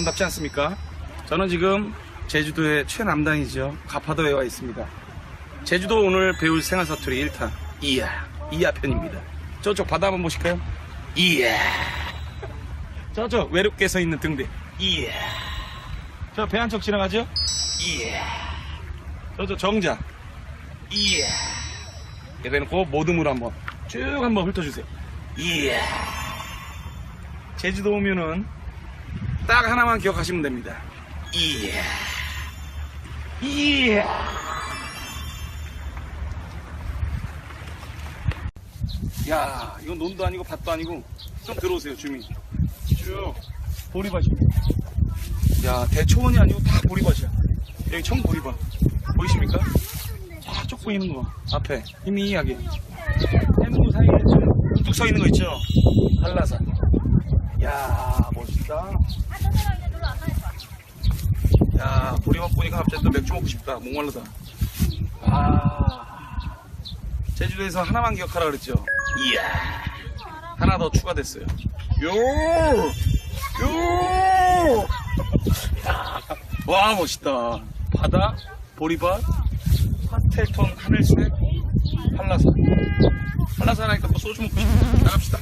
아름답지 않습니까? 저는 지금 제주도의 최남단이죠. 가파도에 와 있습니다. 제주도 오늘 배울 생활 사투리 1탄. 이야, 이야 편입니다. 저쪽 바다 한번 보실까요? 이야. 저쪽 외롭게 서 있는 등대. 이야. 저 배 한척 지나가죠? 이야. 저쪽 정자. 이야. 이렇게 해놓고 모듬으로 한번 쭉 한번 훑어주세요. 이야. 제주도 오면은 딱 하나만 기억하시면 됩니다. 이야. 이야. 야, 이건 논도 아니고 밭도 아니고 좀 들어오세요, 주민. 쭉 보리밭입니다. 야, 대초원이 아니고 다 보리밭이야. 여기 청 보리밭. 보이십니까? 쫙쭉 보이는 거. 앞에 희미하게. 해무 사이에 좀뚝서 있는 거 있죠? 한라산. 야, 멋있다. 야, 보리밥 보니까 갑자기 또 맥주 먹고 싶다. 목말르다. 아, 제주도에서 하나만 기억하라 그랬죠? 이야, 하나 더 추가됐어요. 요, 요, 야, 와, 멋있다. 바다, 보리밥, 파스텔톤 하늘색, 한라산. 한라산 하니까 또 소주 먹고 싶다. 나갑시다.